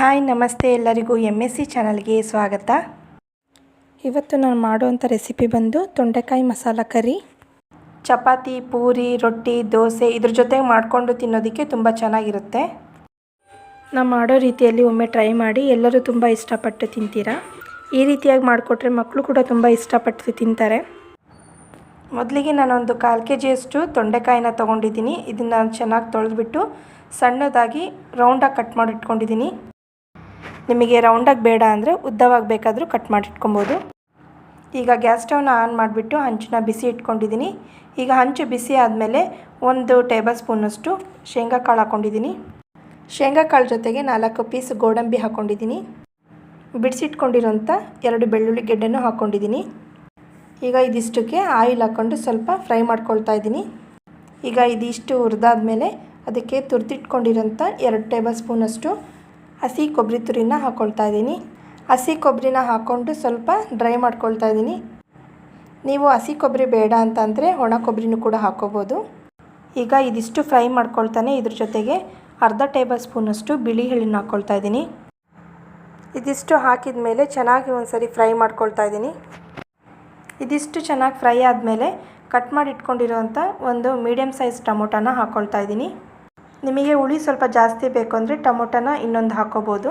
Hi, ನಮಸ್ತೆ ಎಲ್ಲರಿಗೂ M S C ಚಾನಲ್ಗೆ ಸ್ವಾಗತ. ಇವತ್ತು ನಾನು ಮಾಡುವಂಥ ರೆಸಿಪಿ ಬಂದು ತೊಂಡೆಕಾಯಿ ಮಸಾಲ ಕರಿ. ಚಪಾತಿ, ಪೂರಿ, ರೊಟ್ಟಿ, ದೋಸೆ ಇದ್ರ ಜೊತೆಗೆ ಮಾಡಿಕೊಂಡು ತಿನ್ನೋದಕ್ಕೆ ತುಂಬ ಚೆನ್ನಾಗಿರುತ್ತೆ. ನಾನು ಮಾಡೋ ರೀತಿಯಲ್ಲಿ ಒಮ್ಮೆ ಟ್ರೈ ಮಾಡಿ, ಎಲ್ಲರೂ ತುಂಬ ಇಷ್ಟಪಟ್ಟು ತಿಂತೀರಾ? ಈ ರೀತಿಯಾಗಿ ಮಾಡಿಕೊಟ್ರೆ ಮಕ್ಕಳು ಕೂಡ ತುಂಬ ಇಷ್ಟಪಟ್ಟು ತಿಂತಾರೆ. ಮೊದಲಿಗೆ ನಾನೊಂದು ಕಾಲು ಕೆ ಜಿಯಷ್ಟು ತೊಂಡೆಕಾಯಿನ ತೊಗೊಂಡಿದ್ದೀನಿ. ಇದನ್ನು ಚೆನ್ನಾಗಿ ತೊಳೆದ್ಬಿಟ್ಟು ಸಣ್ಣದಾಗಿ ರೌಂಡಾಗಿ ಕಟ್ ಮಾಡಿ ಇಟ್ಕೊಂಡಿದ್ದೀನಿ ನಿಮಗೆ ರೌಂಡಾಗಿ ಬೇಡ ಅಂದರೆ ಉದ್ದವಾಗಿ ಬೇಕಾದರೂ ಕಟ್ ಮಾಡಿ ಇಟ್ಕೊಬೋದು ಈಗ ಗ್ಯಾಸ್ ಸ್ಟವ್ನ ಆನ್ ಮಾಡಿಬಿಟ್ಟು ಹಂಚನ್ನ ಬಿಸಿ ಇಟ್ಕೊಂಡಿದ್ದೀನಿ ಈಗ ಹಂಚು ಬಿಸಿ ಆದಮೇಲೆ ಒಂದು ಟೇಬಲ್ ಸ್ಪೂನಷ್ಟು ಶೇಂಗಾ ಕಾಳು ಹಾಕ್ಕೊಂಡಿದ್ದೀನಿ ಶೇಂಗಾ ಕಾಳು ಜೊತೆಗೆ ನಾಲ್ಕು ಪೀಸ್ ಗೋಡಂಬಿ ಹಾಕ್ಕೊಂಡಿದ್ದೀನಿ ಬಿಡಿಸಿಟ್ಕೊಂಡಿರೋಂಥ ಎರಡು ಬೆಳ್ಳುಳ್ಳಿ ಗೆಡ್ಡೆನೂ ಹಾಕ್ಕೊಂಡಿದ್ದೀನಿ ಈಗ ಇದಿಷ್ಟಕ್ಕೆ ಆಯಿಲ್ ಹಾಕ್ಕೊಂಡು ಸ್ವಲ್ಪ ಫ್ರೈ ಮಾಡ್ಕೊಳ್ತಾ ಇದ್ದೀನಿ ಈಗ ಇದಿಷ್ಟು ಹುರಿದಾದ್ಮೇಲೆ ಅದಕ್ಕೆ ತುರ್ದಿಟ್ಕೊಂಡಿರೋಂಥ ಎರಡು ಟೇಬಲ್ ಸ್ಪೂನಷ್ಟು ಹಸಿ ಕೊಬ್ಬರಿ ತುರಿನ ಹಾಕ್ಕೊಳ್ತಾ ಇದ್ದೀನಿ. ಹಸಿ ಕೊಬ್ಬರಿನ ಹಾಕ್ಕೊಂಡು ಸ್ವಲ್ಪ ಡ್ರೈ ಮಾಡ್ಕೊಳ್ತಾ ಇದ್ದೀನಿ. ನೀವು ಹಸಿ ಕೊಬ್ಬರಿ ಬೇಡ ಅಂತಂದರೆ ಒಣ ಕೊಬ್ಬರಿನೂ ಕೂಡ ಹಾಕ್ಕೋಬೋದು ಈಗ ಇದಿಷ್ಟು ಫ್ರೈ ಮಾಡ್ಕೊಳ್ತಾನೆ. ಇದ್ರ ಜೊತೆಗೆ ಅರ್ಧ ಟೇಬಲ್ ಸ್ಪೂನಷ್ಟು ಬಿಳಿ ಎಳ್ಳನ್ನ ಹಾಕ್ಕೊಳ್ತಾ ಇದ್ದೀನಿ. ಇದಿಷ್ಟು ಹಾಕಿದ ಮೇಲೆ ಚೆನ್ನಾಗಿ ಒಂದು ಫ್ರೈ ಮಾಡ್ಕೊಳ್ತಾ ಇದ್ದೀನಿ. ಇದಿಷ್ಟು ಚೆನ್ನಾಗಿ ಫ್ರೈ ಆದಮೇಲೆ ಕಟ್ ಮಾಡಿ ಇಟ್ಕೊಂಡಿರೋವಂಥ ಒಂದು ಮೀಡಿಯಮ್ ಸೈಜ್ ಟೊಮೊಟೊನ ಹಾಕ್ಕೊಳ್ತಾ ಇದ್ದೀನಿ. ನಿಮಗೆ ಹುಳಿ ಸ್ವಲ್ಪ ಜಾಸ್ತಿ ಬೇಕು ಅಂದರೆ ಟೊಮೊಟೊನ ಇನ್ನೊಂದು ಹಾಕೋಬೋದು.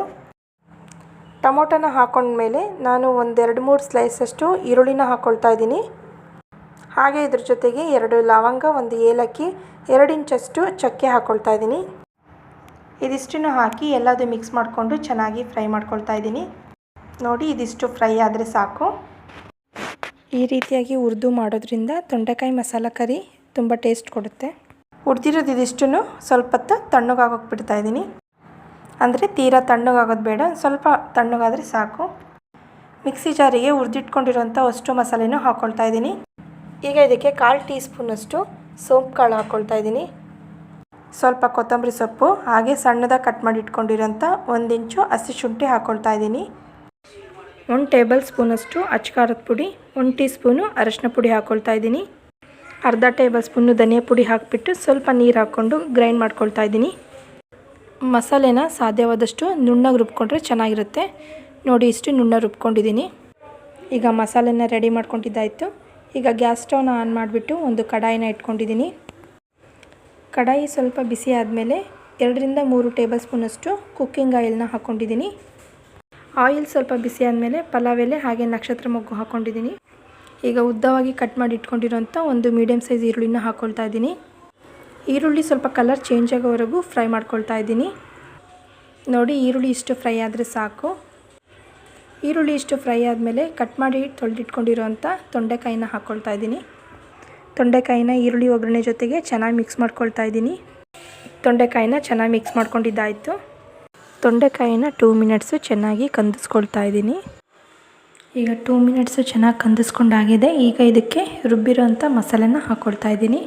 ಟೊಮೊಟೊನ ಹಾಕೊಂಡ್ಮೇಲೆ ನಾನು ಒಂದೆರಡು ಮೂರು ಸ್ಲೈಸಷ್ಟು ಈರುಳ್ಳಿನ ಹಾಕ್ಕೊಳ್ತಾ ಇದ್ದೀನಿ. ಹಾಗೆ ಇದ್ರ ಜೊತೆಗೆ ಎರಡು ಲವಂಗ, ಒಂದು ಏಲಕ್ಕಿ, ಎರಡು ಇಂಚಷ್ಟು ಚಕ್ಕೆ ಹಾಕ್ಕೊಳ್ತಾ ಇದ್ದೀನಿ. ಇದಿಷ್ಟನ್ನು ಹಾಕಿ ಎಲ್ಲದು ಮಿಕ್ಸ್ ಮಾಡಿಕೊಂಡು ಚೆನ್ನಾಗಿ ಫ್ರೈ ಮಾಡ್ಕೊಳ್ತಾ ಇದ್ದೀನಿ. ನೋಡಿ, ಇದಿಷ್ಟು ಫ್ರೈ ಆದರೆ ಸಾಕು. ಈ ರೀತಿಯಾಗಿ ಹುರಿದು ಮಾಡೋದ್ರಿಂದ ತೊಂಡೆಕಾಯಿ ಮಸಾಲ ಕರಿ ತುಂಬ ಟೇಸ್ಟ್ ಕೊಡುತ್ತೆ. ಹುರಿದಿರೋದು ಇದಿಷ್ಟನ್ನು ಸ್ವಲ್ಪ ಹೊತ್ತು ಬಿಡ್ತಾ ಇದ್ದೀನಿ. ಅಂದರೆ ತೀರಾ ತಣ್ಣಗಾಗೋದು ಬೇಡ ಸ್ವಲ್ಪ ತಣ್ಣಗಾದರೆ ಸಾಕು. ಮಿಕ್ಸಿ ಜಾರಿಗೆ ಹುರಿದಿಟ್ಕೊಂಡಿರೋಂಥ ಅಷ್ಟು ಮಸಾಲೆನೂ ಹಾಕ್ಕೊಳ್ತಾ ಇದ್ದೀನಿ. ಈಗ ಇದಕ್ಕೆ ಕಾಲು ಟೀ ಸ್ಪೂನಷ್ಟು ಸೋಂಪು ಕಾಳು ಹಾಕ್ಕೊಳ್ತಾ ಇದ್ದೀನಿ. ಸ್ವಲ್ಪ ಕೊತ್ತಂಬರಿ ಸೊಪ್ಪು, ಹಾಗೆ ಸಣ್ಣದಾಗಿ ಕಟ್ ಮಾಡಿ ಇಟ್ಕೊಂಡಿರೋಂಥ ಒಂದು ಇಂಚು ಹಸಿ ಶುಂಠಿ ಹಾಕ್ಕೊಳ್ತಾ ಇದ್ದೀನಿ. ಒಂದು ಟೇಬಲ್ ಸ್ಪೂನಷ್ಟು ಅಚ್ಚಕಾರದ ಪುಡಿ, ಒಂದು ಟೀ ಸ್ಪೂನು ಅರಶಿನ ಪುಡಿ ಹಾಕ್ಕೊಳ್ತಾ ಇದ್ದೀನಿ. ಅರ್ಧ ಟೇಬಲ್ ಸ್ಪೂನು ಧನಿಯಾ ಪುಡಿ ಹಾಕಿಬಿಟ್ಟು ಸ್ವಲ್ಪ ನೀರು ಹಾಕ್ಕೊಂಡು ಗ್ರೈಂಡ್ ಮಾಡ್ಕೊಳ್ತಾ ಇದ್ದೀನಿ. ಮಸಾಲೆನ ಸಾಧ್ಯವಾದಷ್ಟು ನುಣ್ಣಗೆ ರುಬ್ಕೊಂಡ್ರೆ ಚೆನ್ನಾಗಿರುತ್ತೆ. ನೋಡಿ ಇಷ್ಟು ನುಣ್ಣ ರುಬ್ಕೊಂಡಿದ್ದೀನಿ. ಈಗ ಮಸಾಲೆನ ರೆಡಿ ಮಾಡ್ಕೊಂಡಿದ್ದಾಯಿತು. ಈಗ ಗ್ಯಾಸ್ ಸ್ಟವ್ನ ಆನ್ ಮಾಡಿಬಿಟ್ಟು ಒಂದು ಕಡಾಯಿನ ಇಟ್ಕೊಂಡಿದ್ದೀನಿ. ಕಡಾಯಿ ಸ್ವಲ್ಪ ಬಿಸಿ ಆದಮೇಲೆ ಎರಡರಿಂದ ಮೂರು ಟೇಬಲ್ ಸ್ಪೂನಷ್ಟು ಕುಕ್ಕಿಂಗ್ ಆಯಿಲ್ನ ಹಾಕ್ಕೊಂಡಿದ್ದೀನಿ. ಆಯಿಲ್ ಸ್ವಲ್ಪ ಬಿಸಿ ಆದಮೇಲೆ ಪಲಾವ್ ಎಲೆ ಹಾಗೆ ನಕ್ಷತ್ರ ಮೊಗ್ಗು ಹಾಕ್ಕೊಂಡಿದ್ದೀನಿ. ಈಗ ಉದ್ದವಾಗಿ ಕಟ್ ಮಾಡಿ ಇಟ್ಕೊಂಡಿರೋಂಥ ಒಂದು ಮೀಡಿಯಮ್ ಸೈಜ್ ಈರುಳ್ಳಿನ ಹಾಕ್ಕೊಳ್ತಾ ಇದ್ದೀನಿ. ಈರುಳ್ಳಿ ಸ್ವಲ್ಪ ಕಲರ್ ಚೇಂಜ್ ಆಗೋವರೆಗೂ ಫ್ರೈ ಮಾಡ್ಕೊಳ್ತಾ ಇದ್ದೀನಿ. ನೋಡಿ ಈರುಳ್ಳಿ ಇಷ್ಟು ಫ್ರೈ ಆದರೆ ಸಾಕು. ಈರುಳ್ಳಿ ಇಷ್ಟು ಫ್ರೈ ಆದಮೇಲೆ ಕಟ್ ಮಾಡಿ ತೊಳೆದಿಟ್ಕೊಂಡಿರೋಂಥ ತೊಂಡೆಕಾಯಿನ ಹಾಕ್ಕೊಳ್ತಾ ಇದ್ದೀನಿ. ತೊಂಡೆಕಾಯಿನ ಈರುಳ್ಳಿ ಒಗ್ಗರಣೆ ಜೊತೆಗೆ ಚೆನ್ನಾಗಿ ಮಿಕ್ಸ್ ಮಾಡ್ಕೊಳ್ತಾ ಇದ್ದೀನಿ. ತೊಂಡೆಕಾಯಿನ ಚೆನ್ನಾಗಿ ಮಿಕ್ಸ್ ಮಾಡ್ಕೊಂಡಿದ್ದಾಯಿತು. ತೊಂಡೆಕಾಯಿನ ಟೂ ಮಿನಿಟ್ಸು ಚೆನ್ನಾಗಿ ಕಂದಿಸ್ಕೊಳ್ತಾ ಇದ್ದೀನಿ. ಈಗ ಟೂ ಮಿನಿಟ್ಸು ಚೆನ್ನಾಗಿ ಕಂದಿಸ್ಕೊಂಡಾಗಿದೆ. ಈಗ ಇದಕ್ಕೆ ರುಬ್ಬಿರೋಂಥ ಮಸಾಲೆನ ಹಾಕ್ಕೊಳ್ತಾ ಇದ್ದೀನಿ.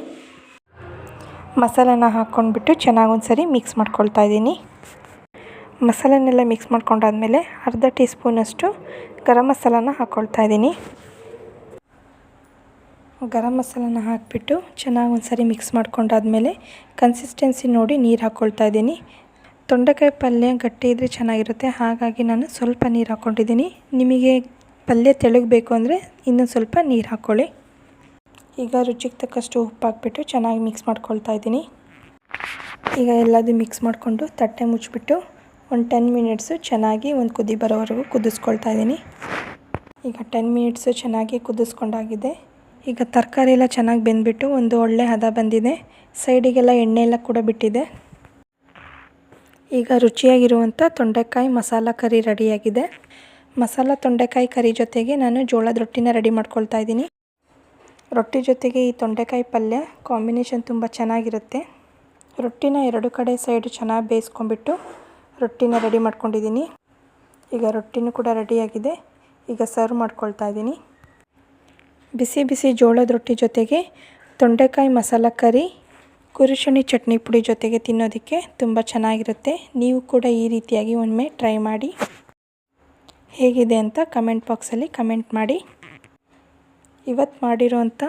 ಮಸಾಲೆನ ಹಾಕ್ಕೊಂಡ್ಬಿಟ್ಟು ಚೆನ್ನಾಗಿ ಒಂದು ಸರಿ ಮಿಕ್ಸ್ ಮಾಡ್ಕೊಳ್ತಾ ಇದ್ದೀನಿ. ಮಸಾಲೆನೆಲ್ಲ ಮಿಕ್ಸ್ ಮಾಡ್ಕೊಂಡಾದ್ಮೇಲೆ ಅರ್ಧ ಟೀ ಸ್ಪೂನಷ್ಟು ಗರಂ ಮಸಾಲಾನ ಹಾಕ್ಕೊಳ್ತಾ ಇದ್ದೀನಿ. ಗರಂ ಮಸಾಲಾನ ಹಾಕಿಬಿಟ್ಟು ಚೆನ್ನಾಗಿ ಒಂದು ಸರಿ ಮಿಕ್ಸ್ ಮಾಡ್ಕೊಂಡಾದ್ಮೇಲೆ ಕನ್ಸಿಸ್ಟೆನ್ಸಿ ನೋಡಿ ನೀರು ಹಾಕ್ಕೊಳ್ತಾ ಇದ್ದೀನಿ. ತೊಂಡೆಕಾಯಿ ಪಲ್ಯ ಗಟ್ಟಿ ಇದ್ದರೆ ಚೆನ್ನಾಗಿರುತ್ತೆ. ಹಾಗಾಗಿ ನಾನು ಸ್ವಲ್ಪ ನೀರು ಹಾಕ್ಕೊಂಡಿದ್ದೀನಿ. ನಿಮಗೆ ಪಲ್ಯ ತೆಳಗಬೇಕು ಅಂದರೆ ಇನ್ನೊಂದು ಸ್ವಲ್ಪ ನೀರು ಹಾಕ್ಕೊಳ್ಳಿ ಈಗ ರುಚಿಗೆ ತಕ್ಕಷ್ಟು ಉಪ್ಪು ಹಾಕ್ಬಿಟ್ಟು ಚೆನ್ನಾಗಿ ಮಿಕ್ಸ್ ಮಾಡ್ಕೊಳ್ತಾ ಇದ್ದೀನಿ. ಈಗ ಎಲ್ಲದು ಮಿಕ್ಸ್ ಮಾಡಿಕೊಂಡು ತಟ್ಟೆ ಮುಚ್ಚಿಬಿಟ್ಟು ಒಂದು ಟೆನ್ ಮಿನಿಟ್ಸು ಚೆನ್ನಾಗಿ ಒಂದು ಕುದಿ ಬರೋವರೆಗೂ ಕುದಿಸ್ಕೊಳ್ತಾ ಇದ್ದೀನಿ. ಈಗ ಟೆನ್ ಮಿನಿಟ್ಸು ಚೆನ್ನಾಗಿ ಕುದಿಸ್ಕೊಂಡಾಗಿದೆ. ಈಗ ತರಕಾರಿ ಎಲ್ಲ ಚೆನ್ನಾಗಿ ಬೆಂದ್ಬಿಟ್ಟು ಒಂದು ಒಳ್ಳೆ ಹದ ಬಂದಿದೆ. ಸೈಡಿಗೆಲ್ಲ ಎಣ್ಣೆ ಎಲ್ಲ ಕೂಡ ಬಿಟ್ಟಿದೆ. ಈಗ ರುಚಿಯಾಗಿರುವಂಥ ತೊಂಡೆಕಾಯಿ ಮಸಾಲ ಕರಿ ರೆಡಿಯಾಗಿದೆ ಮಸಾಲ ತೊಂಡೆಕಾಯಿ ಕರಿ ಜೊತೆಗೆ ನಾನು ಜೋಳದ ರೊಟ್ಟಿನ ರೆಡಿ ಮಾಡ್ಕೊಳ್ತಾ ಇದ್ದೀನಿ. ರೊಟ್ಟಿ ಜೊತೆಗೆ ಈ ತೊಂಡೆಕಾಯಿ ಪಲ್ಯ ಕಾಂಬಿನೇಷನ್ ತುಂಬ ಚೆನ್ನಾಗಿರುತ್ತೆ. ರೊಟ್ಟಿನ ಎರಡು ಕಡೆ ಸೈಡು ಚೆನ್ನಾಗಿ ಬೇಯಿಸ್ಕೊಂಡ್ಬಿಟ್ಟು ರೊಟ್ಟಿನ ರೆಡಿ ಮಾಡ್ಕೊಂಡಿದ್ದೀನಿ. ಈಗ ರೊಟ್ಟಿನೂ ಕೂಡ ರೆಡಿಯಾಗಿದೆ. ಈಗ ಸರ್ವ್ ಮಾಡ್ಕೊಳ್ತಾ ಇದ್ದೀನಿ. ಬಿಸಿ ಬಿಸಿ ಜೋಳದ ರೊಟ್ಟಿ ಜೊತೆಗೆ ತೊಂಡೆಕಾಯಿ ಮಸಾಲ ಕರಿ ಕುರುಶಣಿ ಚಟ್ನಿ ಪುಡಿ ಜೊತೆಗೆ ತಿನ್ನೋದಕ್ಕೆ ತುಂಬ ಚೆನ್ನಾಗಿರುತ್ತೆ. ನೀವು ಕೂಡ ಈ ರೀತಿಯಾಗಿ ಒಮ್ಮೆ ಟ್ರೈ ಮಾಡಿ. ಹೇಗಿದೆ ಅಂತ ಕಮೆಂಟ್ ಬಾಕ್ಸಲ್ಲಿ ಕಮೆಂಟ್ ಮಾಡಿ. ಇವತ್ತು ಮಾಡಿರೋಂಥ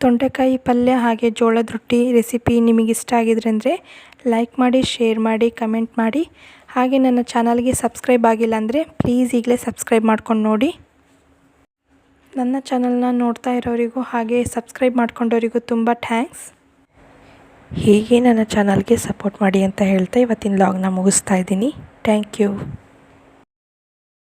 ತೊಂಡೆಕಾಯಿ ಪಲ್ಯ ಹಾಗೆ ಜೋಳದ ರೊಟ್ಟಿ ರೆಸಿಪಿ ನಿಮಗಿಷ್ಟ ಆಗಿದ್ರೆ ಅಂದರೆ ಲೈಕ್ ಮಾಡಿ, ಶೇರ್ ಮಾಡಿ, ಕಮೆಂಟ್ ಮಾಡಿ. ಹಾಗೆ ನನ್ನ ಚಾನಲ್ಗೆ ಸಬ್ಸ್ಕ್ರೈಬ್ ಆಗಿಲ್ಲ ಅಂದರೆ ಪ್ಲೀಸ್ ಈಗಲೇ ಸಬ್ಸ್ಕ್ರೈಬ್ ಮಾಡ್ಕೊಂಡು ನೋಡಿ. ನನ್ನ ಚಾನಲ್ನ ನೋಡ್ತಾ ಇರೋರಿಗೂ ಹಾಗೆ ಸಬ್ಸ್ಕ್ರೈಬ್ ಮಾಡ್ಕೊಂಡವರಿಗೂ ತುಂಬ ಥ್ಯಾಂಕ್ಸ್. ಹೀಗೆ ನನ್ನ ಚಾನಲ್ಗೆ ಸಪೋರ್ಟ್ ಮಾಡಿ ಅಂತ ಹೇಳ್ತಾ ಇವತ್ತಿನ ಲಾಗ್ನ ಮುಗಿಸ್ತಾ ಇದ್ದೀನಿ. Thank you.